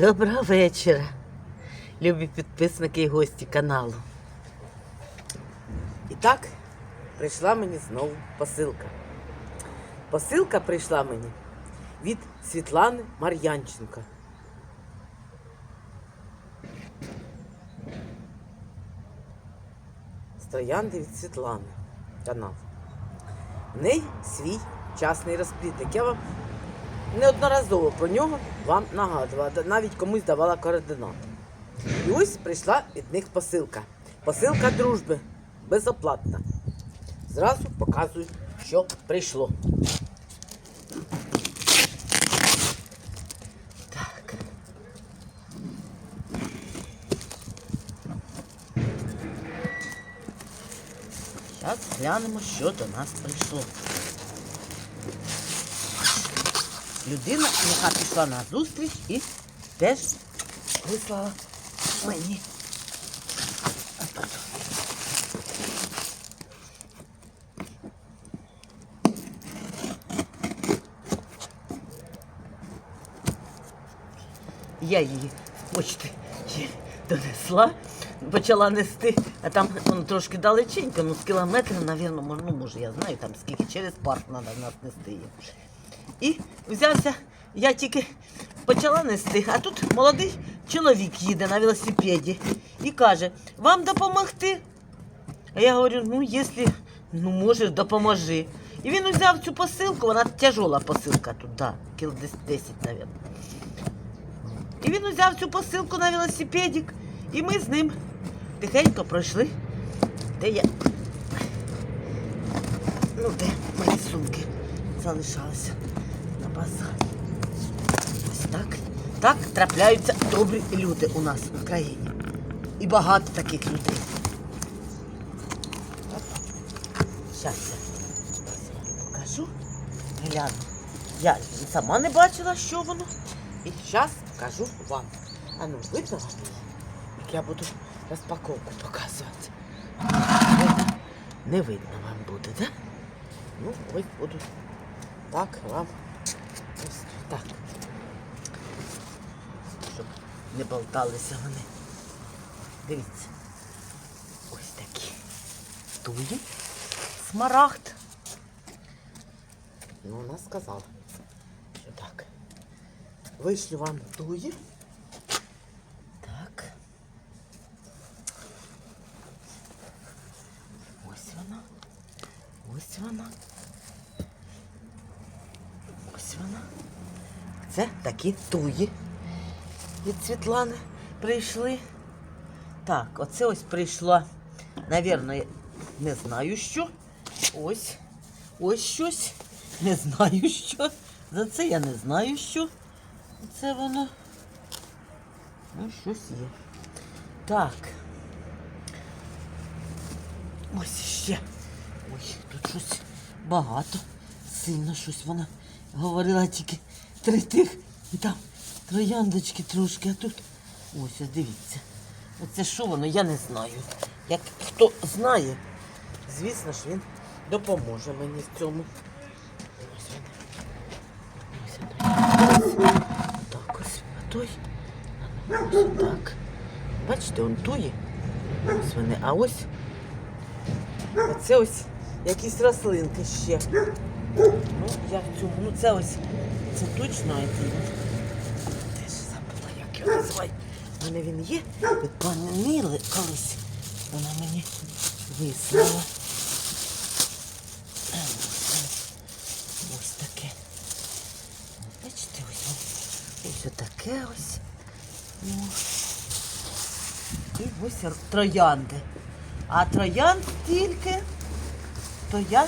Доброго вечора, любі підписники і гості каналу. І так, прийшла мені знову посилка. Посилка прийшла мені від Світлани Мар'янченко. Стоянди від Світлани. Канал. В неї свій частний розплідник. Я вам неодноразово про нього вам нагадувала, навіть комусь давала координати. І ось прийшла від них посилка. Посилка дружби безоплатна. Зразу показую, що прийшло. Зараз глянемо, що до нас прийшло. Людина, яка пішла на зустріч і теж вислала мені. Я її з почти донесла, почала нести, а там воно трошки далеченько, ну з кілометрів, може, ну, може, я знаю, там скільки через парк треба нас нести її. І взявся, я тільки почала нести, а тут молодий чоловік їде на велосипеді і каже, вам допомогти? А я говорю, ну, якщо ну, можеш, допоможи. І він взяв цю посилку, вона тяжола посилка тут, да, кіл десь 10, мабуть. І він взяв цю посилку на велосипедик, і ми з ним тихенько пройшли. Де я? Ну, де мої сумки залишалися на базарі. Ось так. Так трапляються добрі люди у нас в країні. І багато таких людей. Зараз я покажу. Гляну. Я сама не бачила, що воно. І зараз покажу вам. А ну, видно? Як я буду розпаковку показувати. Не видно вам буде, так? Да? Ну, ось буду так вам. Ось так. Щоб не болталися вони. Дивіться. Ось такі. Туї. Смарагд. Ну, вона сказала, що так. Вишлю вам туї. Так. Ось вона. Ось вона. Ось вона. Це такі туї від Світлани прийшли. Так, оце ось прийшла, навірно, не знаю що. Ось. Ось щось. Не знаю що. За це я не знаю що. Це воно. Ну, щось є. Так. Ось ще. Ой, тут щось багато. Сильно щось вона говорила тільки три тих. І там трояндочки трошки, а тут. Ось, дивіться. Оце що воно, я не знаю. Як хто знає, звісно ж він допоможе мені в цьому. Ось він. Ось він. Так, ось а той. Ось так. Бачите, он тує. Ось вони. А ось. Оце ось якісь рослинки ще. Ну, я в цьому. Ну це ось. Це точно один. Теж забула, як його називають. У мене він є від пані Ніли колись. Вона мені вислала. Ось таке. Бачите, ось. Ось отаке ось. Ну. І ось троянди. А троянд тільки, то я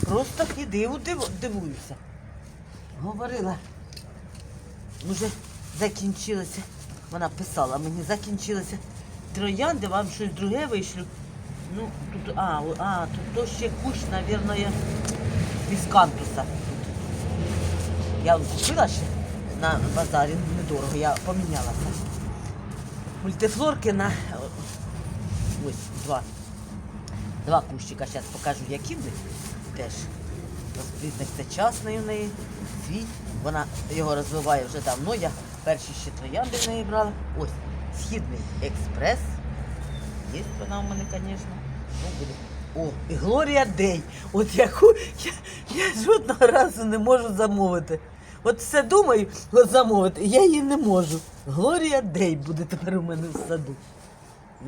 просто хідиву див- дивуюся. Говорила, вже закінчилося. Вона писала мені, закінчилося троянди, вам щось друге вийшлю. Ну, тут, а, а, тут то ще кущ, мабуть, віскантуса. Я купила ще на базарі недорого, я помінялася. Мультифлорки на ось два. Два кущика. Зараз покажу, які в теж. Розплідник це частний у неї, свій. Вона його розвиває вже давно. Я перші ще троянди в неї брала. Ось, східний експрес. Є вона в мене, звісно. Ну, буде. О, і Глорія Дей. От яку я, я жодного разу не можу замовити. От все думаю, от замовити, я її не можу. Глорія Дей буде тепер у мене в саду.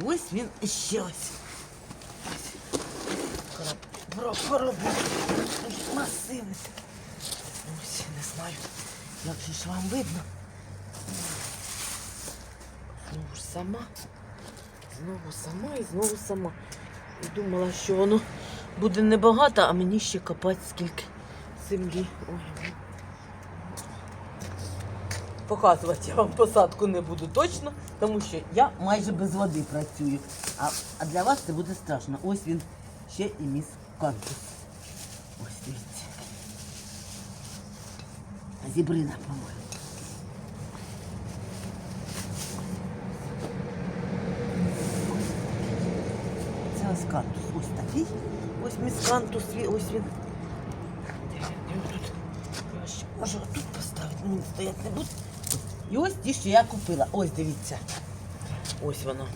І ось він ще ось. Коробок. Масивний. Ось, не знаю, як же ж вам видно. Знову ж сама. Знову сама і знову сама. І думала, що воно буде небагато, а мені ще копати скільки землі. Ой. Показувати я вам посадку не буду точно, тому що я майже без води працюю. А, а для вас це буде страшно. Ось він ще і міс кантус. Ось дивіться. Зібрина, по-моєму. Це ось кантус. Ось такий. Ось міс кантус. Ось він. Його тут. Поставити, він стоять не буде. І ось ті, що я купила. Ось дивіться. Ось воно.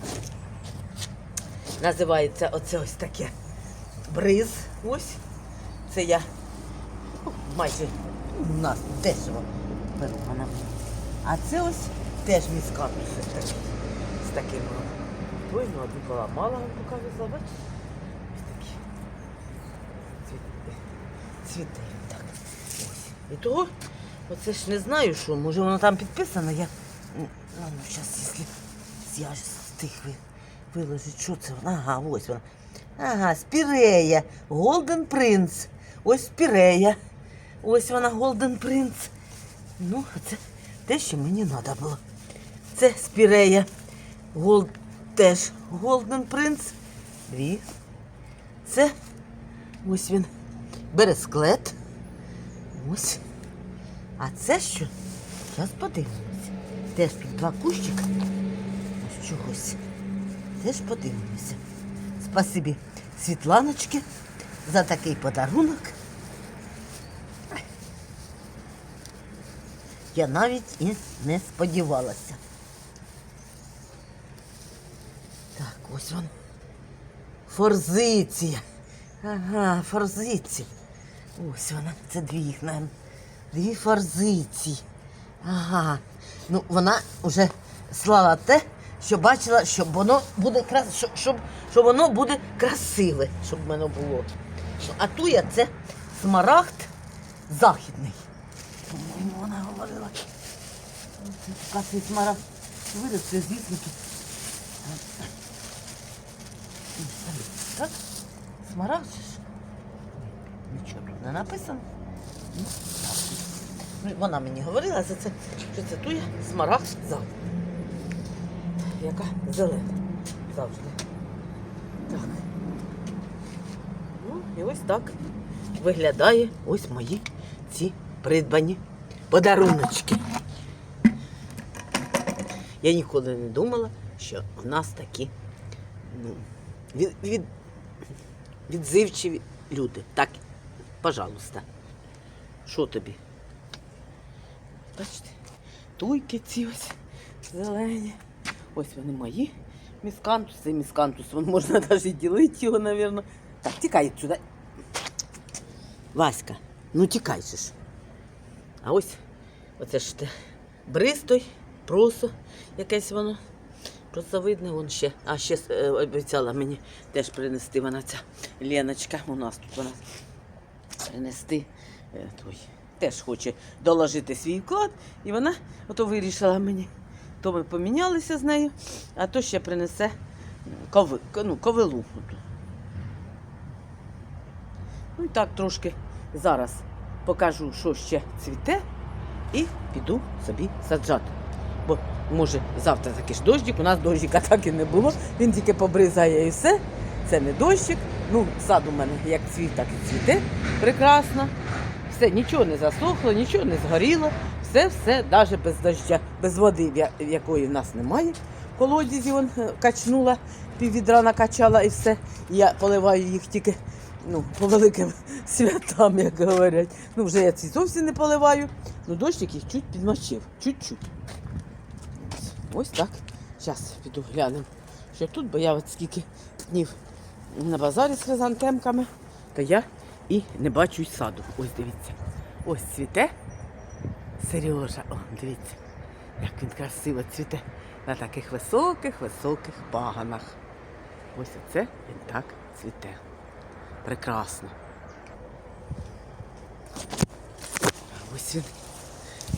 Називається оце ось таке бриз. Ось. Це я майже у нас дешево беру вона. А це ось теж міскантус. З таким. Ой, ну одну поламала, вам показувала, бачите? Ось такі. Цвіте. Цвіте так. Ось. І того, оце ж не знаю, що, може воно там підписано, я. Ладно, зараз, якщо я ви- виложить, що це воно. Ага, ось вона. Ага, спірея. Голден Принц. Ось спірея. Ось вона Голден Принц. Ну, це те, що мені треба було. Це спірея. Голд теж Голден Принц. Дві. Це ось він. Бересклет. Ось. А це що? Зараз подивимося. Теж тут два кущика. Ось чогось. Теж подивимося. Спасибі Світланочки за такий подарунок. Я навіть і не сподівалася. Так, ось він. Форзиція. Ага, форзиція. Ось вона. Це дві їх, наверное. Дві форзиції. Ага. Ну, вона вже слала те, що бачила, щоб воно буде крас... щоб, щоб, щоб воно буде красиве, щоб воно було. Ну, А туя це смарагд західний. По-моєму, вона говорила. Цей смарагд виросте, звісно, тут. Так? Смарагд же ж? Нічого тут не написано. Ну, Вона мені говорила за це, що це туя смарагд завжди. Яка зелена. Завжди. Так. Ну, і ось так виглядає ось мої ці придбані подаруночки. Я ніколи не думала, що в нас такі ну, від, від, відзивчиві люди. Так, пожалуйста. Що тобі? Бачите, туйки ці ось зелені. Ось вони мої. Міскантус, це міскантус. Вон можна навіть ділити його, мабуть. Так, тікай сюди. Васька, ну тікай же ж. А ось оце ж те бристой, просо якесь воно. Просто видно, вон ще. А ще е, обіцяла мені теж принести вона ця Леночка. У нас тут вона принести е, той. Теж хоче доложити свій вклад, і вона ото вирішила мені. То ми помінялися з нею, а то ще принесе кови, ну, ковилу. Ну і так трошки зараз покажу, що ще цвіте, і піду собі саджати. Бо може завтра таки ж дощик, у нас дощика так і не було, він тільки побризає і все. Це не дощик. Ну, сад у мене як цвіт, так і цвіте прекрасно. Все, нічого не засохло, нічого не згоріло. Все, все, навіть без доща, без води, якої в нас немає. В колодязі вон е, качнула, піввідра накачала і все. Я поливаю їх тільки ну, по великим святам, як говорять. Ну, вже я ці зовсім не поливаю. Ну, дощик їх чуть підмочив. Чуть-чуть. Ось так. Зараз піду глянемо, що тут, бо я от скільки днів на базарі з хризантемками, то я і не бачу й саду. Ось дивіться. Ось цвіте. Сережа, о, дивіться, як він красиво цвіте на таких високих, високих паганах. Ось оце він так цвіте. Прекрасно. Ось він.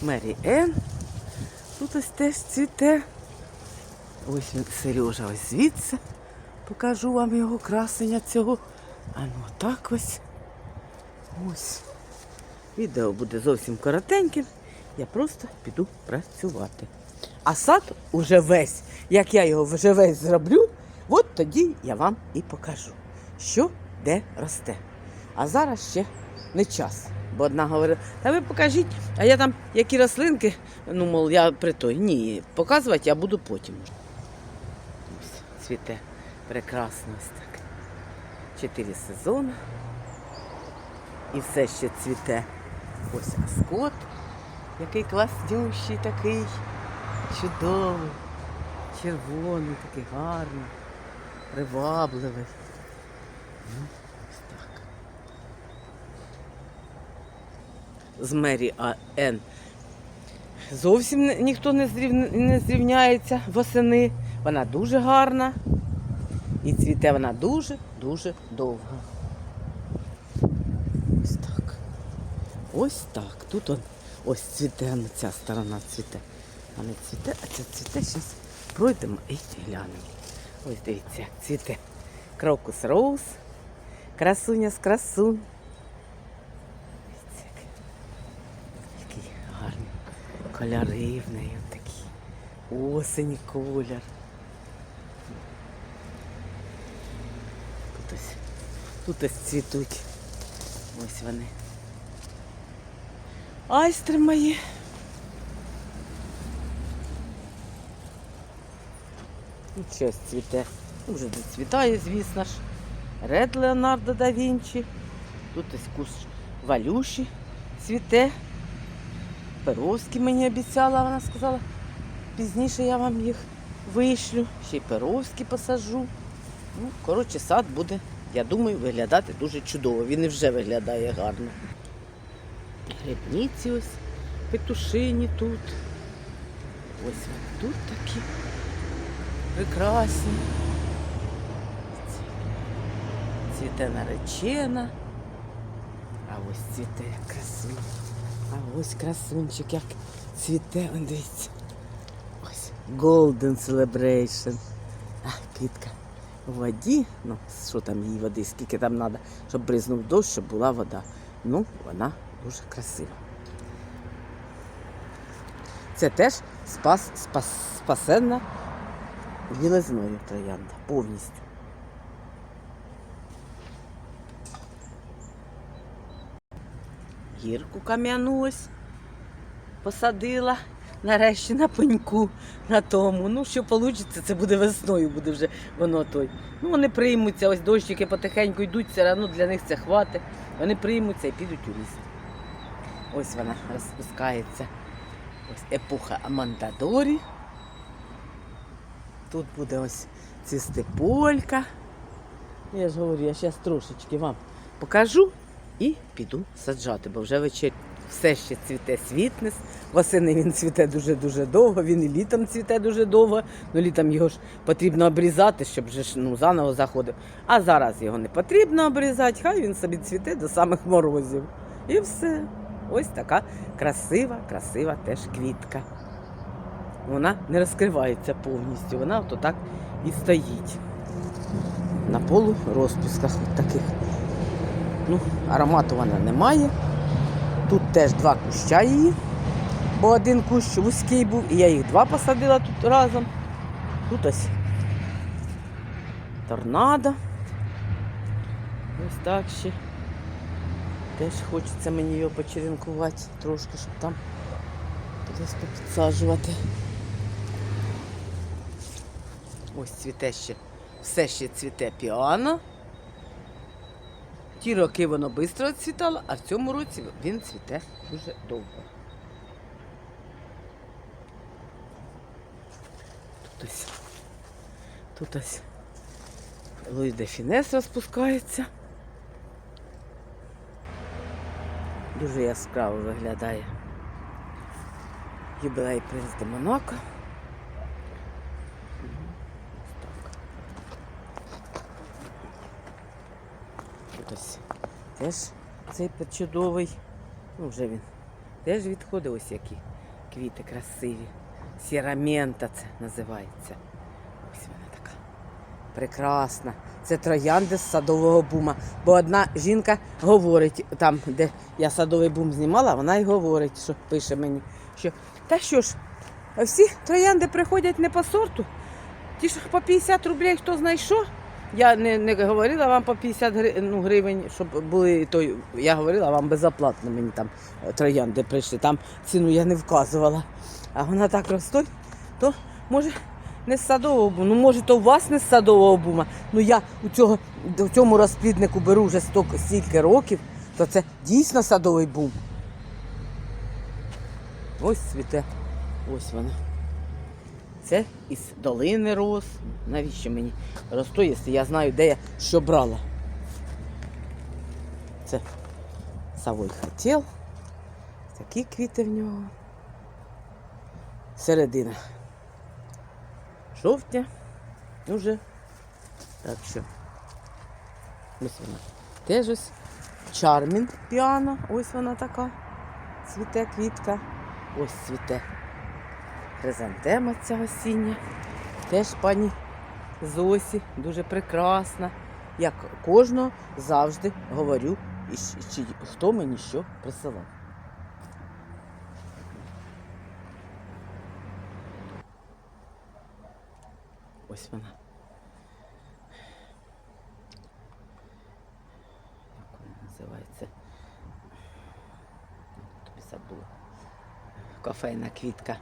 Мері Ен. Тут ось теж цвіте. Ось він Сережа, ось звідси. Покажу вам його красення цього. А ну так ось. Ось. Відео буде зовсім коротеньким. Я просто піду працювати. А сад уже весь, як я його вже весь зроблю, от тоді я вам і покажу, що де росте. А зараз ще не час. Бо одна говорила, та ви покажіть, а я там які рослинки, ну, мов, я при той. Ні, показувати я буду потім. Ось цвіте прекрасно ось так. Чотири сезони. І все ще цвіте. Ось аскот, який класнющий такий, чудовий, червоний, такий гарний, привабливий. Ну, ось так. З Мері А.Н. Зовсім ніхто не зрівняється восени. Вона дуже гарна. І цвіте вона дуже-дуже довго. Ось так. Ось так. Тут он, ось цвіте, ну, ця сторона цвіте. А не цвіте, а ця цвіте. Зараз пройдемо і глянемо. Ось дивіться, як цвіте. Крокус роуз. Красуня з красунь. Який гарний. Кольори в. Осені колір. Тут ось, тут ось цвітуть. Ось вони. Айстри мої. І щось цвіте. Вже доцвітає, звісно ж. Ред Леонардо да Вінчі. Тут ось кус валюші цвіте. Перовські мені обіцяла, вона сказала. Пізніше я вам їх вишлю. Ще й перовські посаджу. Ну, коротше, сад буде, я думаю, виглядати дуже чудово. Він і вже виглядає гарно. Грибниці ось, петушині тут. Ось тут такі прекрасні. Цвіте наречена. А ось цвіте як красун. А ось красунчик, як цвіте, дивіться. Ось Golden Celebration. А, квітка воді. Ну, що там їй води, скільки там треба, щоб бризнув дощ, щоб була вода. Ну, вона дуже красива. Це теж спас, спас, спасенна білизною троянда повністю. Гірку кам'яну ось посадила нарешті на пеньку на тому. Ну, що вийде, це буде весною, буде вже воно той. Ну, вони приймуться, ось дощики потихеньку йдуть, все одно для них це хватить. Вони приймуться і підуть у ліс. Ось вона розпускається. Ось епоха Амандадорі. Тут буде ось цвісти полька. Я ж говорю, я зараз трошечки вам покажу і піду саджати, бо вже вечір все ще цвіте світнес. Восени він цвіте дуже-дуже довго, він і літом цвіте дуже довго. Ну літом його ж потрібно обрізати, щоб вже ну, заново заходив. А зараз його не потрібно обрізати, хай він собі цвіте до самих морозів. І все. Ось така красива, красива теж квітка. Вона не розкривається повністю, вона ото так і стоїть. На полу розпусках от таких. Ну, аромату вона не має. Тут теж два куща її, бо один кущ вузький був, і я їх два посадила тут разом. Тут ось торнадо. Ось так ще. Теж хочеться мені його почеренкувати трошки, щоб там десь підсаджувати. Ось цвіте ще, все ще цвіте піано. Ті роки воно швидко цвітало, а в цьому році він цвіте дуже довго. Тут ось, тут ось Луїс де Фінес розпускається. Дуже яскраво виглядає юбілей принц де Монако. Ось так. Тут ось теж цей чудовий. Ну, вже він теж відходить, ось які квіти красиві. Сірамента це називається. Ось вона така. Прекрасна. Це троянди з садового бума. Бо одна жінка говорить, там, де я садовий бум знімала, вона й говорить, що пише мені, що та що ж, всі троянди приходять не по сорту. Ті ж по 50 рублей хто знає що. Я не, не говорила вам по 50 гри- ну, гривень, щоб були той. Я говорила вам безоплатно мені там е, троянди прийшли. Там ціну я не вказувала. А вона так ростуть, то може не з садового бума. Ну, може, то у вас не з садового бума. Ну я у цього, у цьому розпліднику беру вже стільки, стільки років, то це дійсно садовий бум. Ось цвіте. Ось вона. Це із долини рос. Навіщо мені росту, якщо я знаю, де я що брала. Це Савой хотів. Такі квіти в нього. Середина. Жовтня. Уже. Так що. Ось вона. Теж ось Чармін піано. Ось вона така. Цвіте квітка. Ось цвіте. Хризантема ця осіння. Теж пані Зосі, дуже прекрасна. Як кожного завжди говорю, чи, хто мені що присилав. Ось вона. Як вона називається? Тобі забула. Кофейна квітка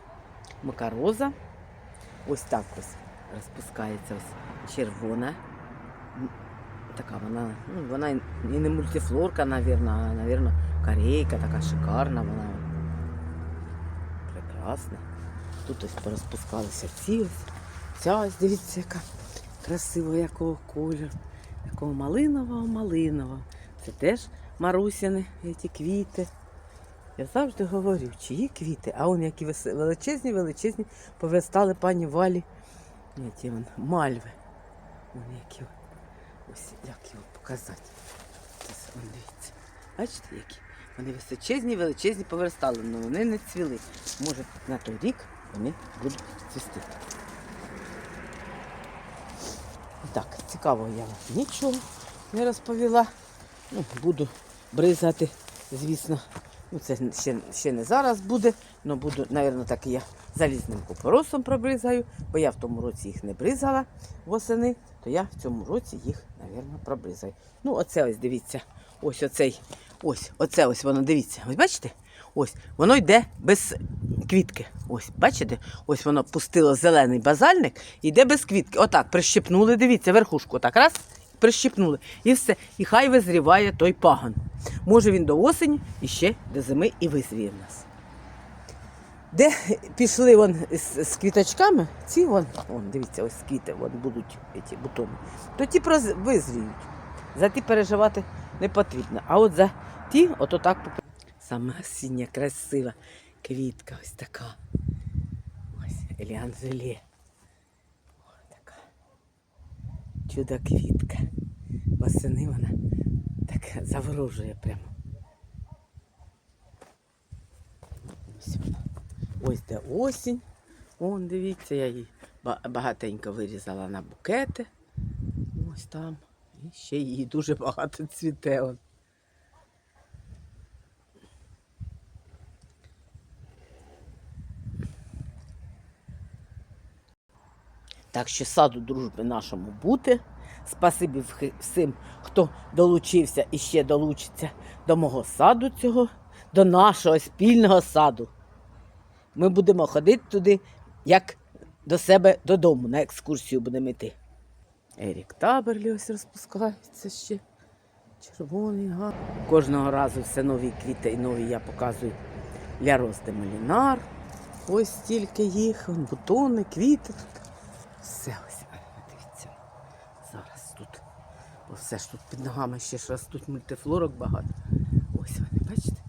макароза. Ось так ось розпускається ось червона. Така вона, ну, вона і не мультифлорка, навірно, а, навірно, корейка, така шикарна вона. Прекрасна. Тут ось порозпускалися ці ось. Ця ось, дивіться, яка красива, якого кольору. Якого малинового, малинового. Це теж Марусяни, ці квіти. Я завжди говорю, чиї квіти, а он які величезні, величезні повертали пані Валі. Ні, ті вон, мальви. Вон які. Ось як його показати. Ось, вон, дивіться. Бачите, які? Вони височезні, величезні поверстали, але вони не цвіли. Може, на той рік вони будуть цвісти. Так, цікаво я вам нічого не розповіла. Ну, буду бризати, звісно. Ну, це ще, ще не зараз буде, але буду, мабуть, так і я залізним купоросом пробризаю, бо я в тому році їх не бризала восени, то я в цьому році їх, мабуть, пробризаю. Ну, оце ось дивіться. Ось оцей, ось, оце ось воно, дивіться. Ось бачите? Ось, воно йде без квітки. Ось, бачите? Ось воно пустило зелений базальник, йде без квітки. Отак, прищепнули, дивіться, верхушку, отак раз, прищепнули. І все. І хай визріває той пагон. Може він до осені і ще до зими і визріє в нас. Де пішли вон з, з квіточками, ці вон, вон, дивіться, ось квіти вон будуть ці бутони, то ті проз- визріють. За ті переживати не потрібно. А от за ті, ото так. поп- Сама осіння, красива квітка ось така. Ось Еліан Желе. Ось така. Чудо квітка. Восени вона так заворожує прямо. Ось вона. Ось де осінь. Вон, дивіться, я її ба- багатенько вирізала на букети. Ось там. І ще її дуже багато цвіте. Он. Так що саду дружби нашому бути. Спасибі всім, хто долучився і ще долучиться до мого саду цього, до нашого спільного саду. Ми будемо ходити туди, як до себе додому, на екскурсію будемо йти. Ерік Таберлі ось розпускається ще. Червоний га. Кожного разу все нові квіти і нові я показую для рости малінар. Ось стільки їх, бутони, квіти тут. Все ось, е, дивіться. Зараз тут. Бо все ж тут під ногами ще ж ростуть мультифлорок багато. Ось вони, бачите?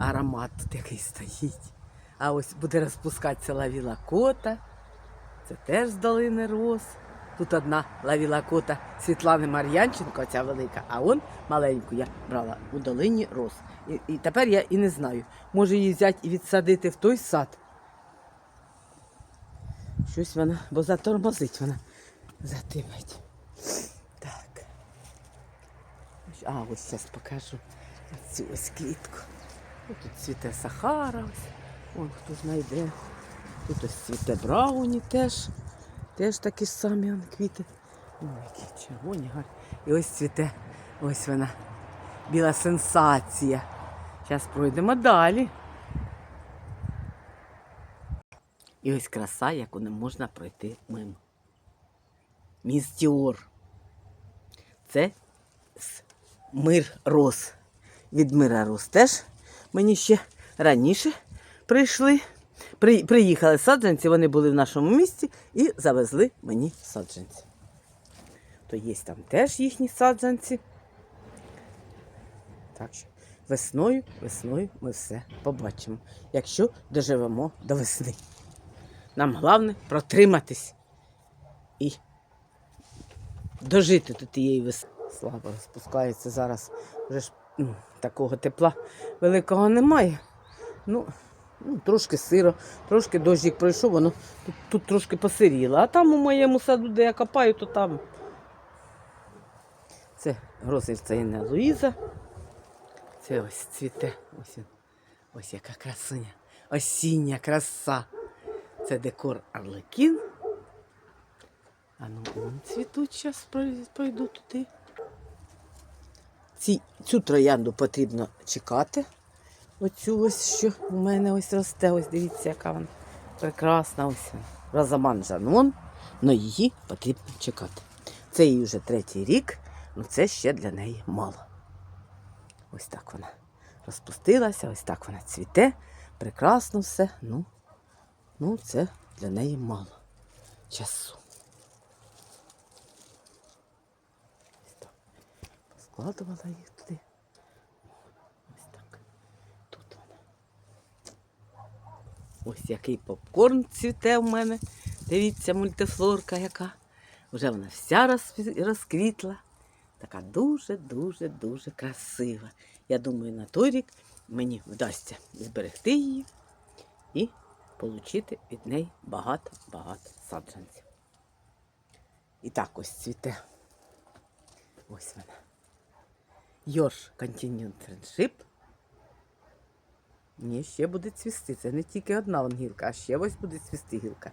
А, аромат тут який стоїть. А ось буде розпускатися лавіла кота. Це теж з долини роз. Тут одна лавіла кота Світлани Мар'янченко, ця велика, а он маленьку я брала у долині роз. І, і тепер я і не знаю. Може її взяти і відсадити в той сад. Щось вона, бо затормозить вона. Затимить. Так. А, ось зараз покажу цю ось квітку. Ось тут цвіте Сахара, ось. Хто знайде. Тут ось цвіте Брауні теж. Теж такі самі вон, квіти. Ой, які червоні гарні. І ось цвіте, ось вона. Біла сенсація. Зараз пройдемо далі. І ось краса, яку не можна пройти мимо. Містіор. Це мир роз. Від мира роз теж мені ще раніше прийшли. При, приїхали саджанці, вони були в нашому місті і завезли мені саджанці. То є там теж їхні саджанці. Так що весною, весною ми все побачимо, якщо доживемо до весни. Нам головне протриматись і дожити до тієї весни. Слабо розпускається зараз. Вже ж такого тепла великого немає. Ну, ну, трошки сиро, трошки дощик пройшов, воно тут, тут трошки посиріло. А там у моєму саду, де я копаю, то там. Це грозильця Інна Луїза. Це ось цвіте. Ось, ось яка красуня. Осіння краса. Це декор Арлекін. А ну, вон цвітуть, зараз пройду туди. Ці, цю троянду потрібно чекати. Оцю ось, що у мене ось росте. Ось дивіться, яка вона прекрасна. Ось. Розаман Жанон, але її потрібно чекати. Це їй вже третій рік, але це ще для неї мало. Ось так вона розпустилася, ось так вона цвіте. Прекрасно все. Ну, ну це для неї мало часу. Поскладувала їх туди. Ось так. Тут вона. Ось який попкорн цвіте в мене. Дивіться, мультифлорка яка. Вже вона вся розквітла. Така дуже-дуже дуже красива. Я думаю, на той рік мені вдасться зберегти її і отримати від неї багато-багато саджанців. І так ось цвіте. Ось вона. Йорш Continued Friendship. Ні, ще буде цвісти. Це не тільки одна гілка, а ще ось буде цвісти гілка.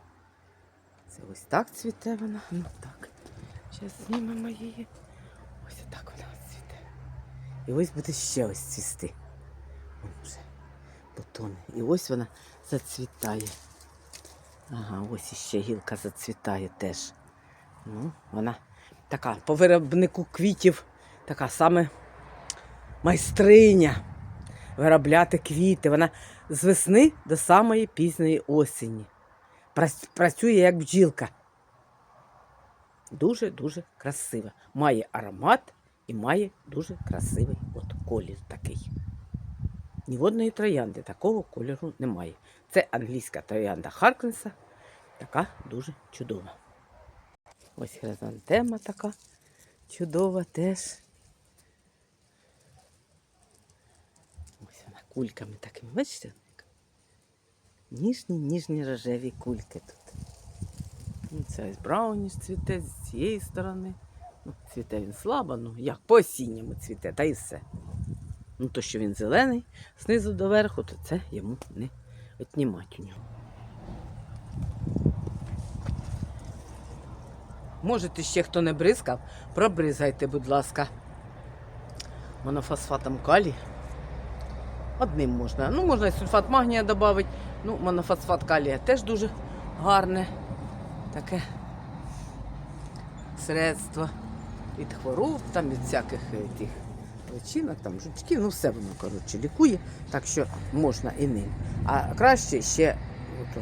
Це ось так цвіте вона. Ну так. Зараз знімемо її. Ось так вона цвіте. І ось буде ще ось цвісти. Вон вже бутони. І ось вона зацвітає. Ага, ось іще гілка зацвітає теж. Ну, вона така по виробнику квітів, така саме майстриня виробляти квіти. Вона з весни до самої пізньої осені. Працює як бджілка. Дуже-дуже красива. Має аромат і має дуже красивий от колір такий. Ні одної троянди такого кольору немає. Це англійська троянда Харкнеса, така дуже чудова. Ось хризантема така чудова теж. Ось вона кульками такими, бачите? Ніжні, ніжні рожеві кульки тут. Ну, Це ось брауніш цвіте з цієї сторони. Ну, цвіте він слабо, ну як по осінньому цвіте, та і все. Ну, то, що він зелений, знизу до верху, то це йому не віднімать у нього. Можете ще хто не бризкав, пробризгайте, будь ласка, монофосфатом калію. Одним можна. Ну, можна і сульфат магнія додати. Ну, монофосфат калія теж дуже гарне таке средство від хвороб, там від всяких е, тих личинок, там жучків, ну все воно коротше лікує, так що можна і ним. А краще ще ото,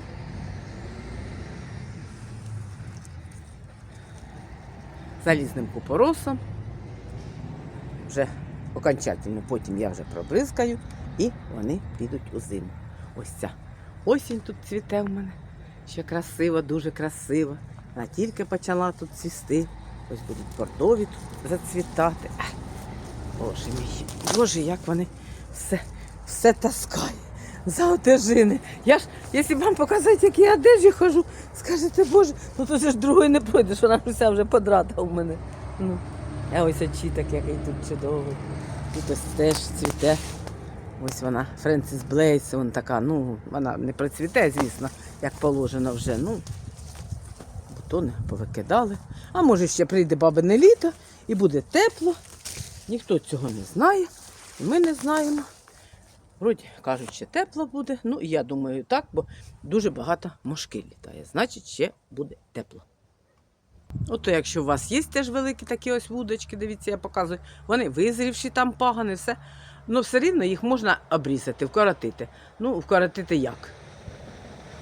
залізним купоросом. Вже окончательно потім я вже пробризкаю і вони підуть у зиму. Ось ця осінь тут цвіте в мене. Ще красиво, дуже красиво. Вона тільки почала тут цвісти. Ось будуть бордові тут зацвітати. Боже мій, Боже, як вони все, все таскає за одежини. Я ж, якщо вам показати, які я одежі хожу, скажете, Боже, ну то ж другої не пройдеш, вона вся вже подрата у мене. Ну, а ось очіток, який тут чудовий. Тут ось теж цвіте. Ось вона, Френсіс Блейс, вона така, ну, вона не процвіте, звісно, як положено вже. Ну, бутони повикидали. А може ще прийде бабине літо і буде тепло. Ніхто цього не знає, і ми не знаємо. Вроді кажуть, ще тепло буде. Ну, я думаю, так, бо дуже багато мошки літає. Значить, ще буде тепло. Ото якщо у вас є теж великі такі ось вудочки, дивіться, я показую, вони визрівші там пагани, все. Ну, все рівно їх можна обрізати, вкоротити. Ну, вкоротити як?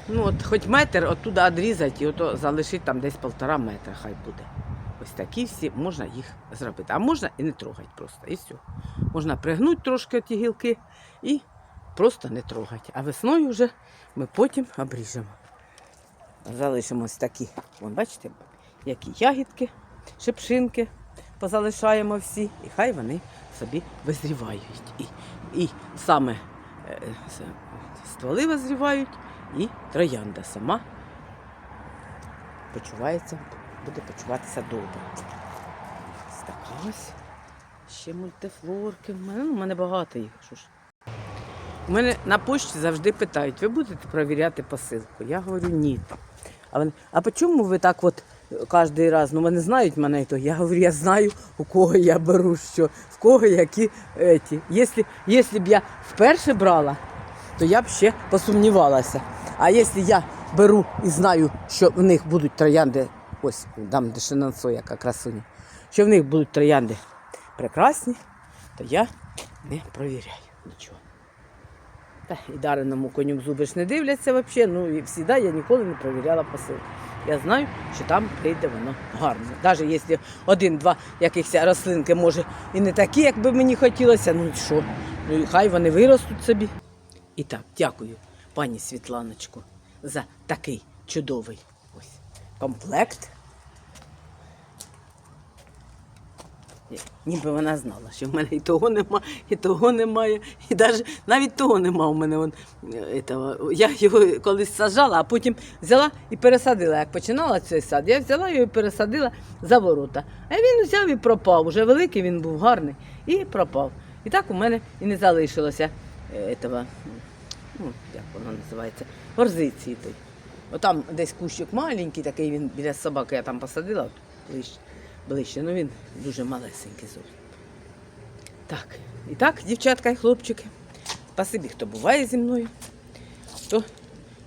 Ну, от хоч метр оттуда відрізати і ото залишити там десь полтора метра, хай буде. Ось такі всі можна їх зробити. А можна і не трогати просто. І все. Можна пригнути трошки ті гілки і просто не трогати. А весною вже ми потім обріжемо. Залишимо ось такі. Вон, бачите, які ягідки, шипшинки позалишаємо всі, і хай вони собі визрівають. І, і саме е, стволи визрівають, і троянда сама почувається, буде почуватися добре. Ось. Ще мультифлорки. В мене, в мене багато їх. Що ж. У мене на почті завжди питають, ви будете перевіряти посилку? Я говорю, ні. А вони, а чому ви так от кожен раз? Ну, вони знають мене і то. Я говорю, я знаю, у кого я беру що, в кого які еті. Якщо, якщо б я вперше брала, то я б ще посумнівалася. А якщо я беру і знаю, що в них будуть троянди, ось дам дешинансо, яка красуня, що в них будуть троянди прекрасні, то я не провіряю нічого. Та і дареному коню зуби ж не дивляться взагалі. Ну і завжди я ніколи не провіряла посилку. Я знаю, що там прийде воно гарно. Навіть якщо один-два якихось рослинки, може, і не такі, як би мені хотілося, ну і що? Ну і хай вони виростуть собі. І так, дякую, пані Світланочку, за такий чудовий ось комплект. Ніби вона знала, що в мене і того нема, і того немає, і навіть, навіть того нема у мене. Вон, е, этого. Я його колись саджала, а потім взяла і пересадила. Як починала цей сад, я взяла його і пересадила за ворота. А він взяв і пропав. Уже великий він був гарний і пропав. І так у мене і не залишилося е, этого, ну, як воно називається, горзиції той. Отам десь кущик маленький, такий він біля собаки я там посадила ближче, ближче. Ну він дуже малесенький зовсім. Так, і так, дівчатка і хлопчики, спасибі, хто буває зі мною, хто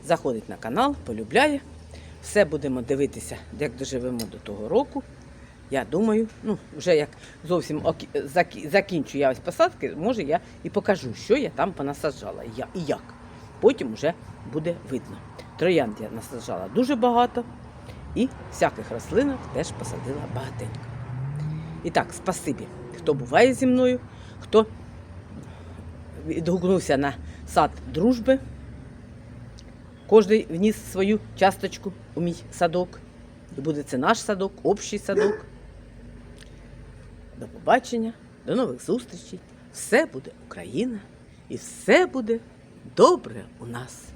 заходить на канал, полюбляє. Все будемо дивитися, як доживемо до того року. Я думаю, ну, вже як зовсім закінчу я ось посадки, може я і покажу, що я там понасаджала і як. Потім вже буде видно. Троянд я насаджала дуже багато і всяких рослинок теж посадила багатенько. І так, спасибі, хто буває зі мною, хто відгукнувся на сад дружби. Кожен вніс свою часточку у мій садок. І буде це наш садок, общий садок. До побачення, до нових зустрічей. Все буде Україна і все буде добре у нас.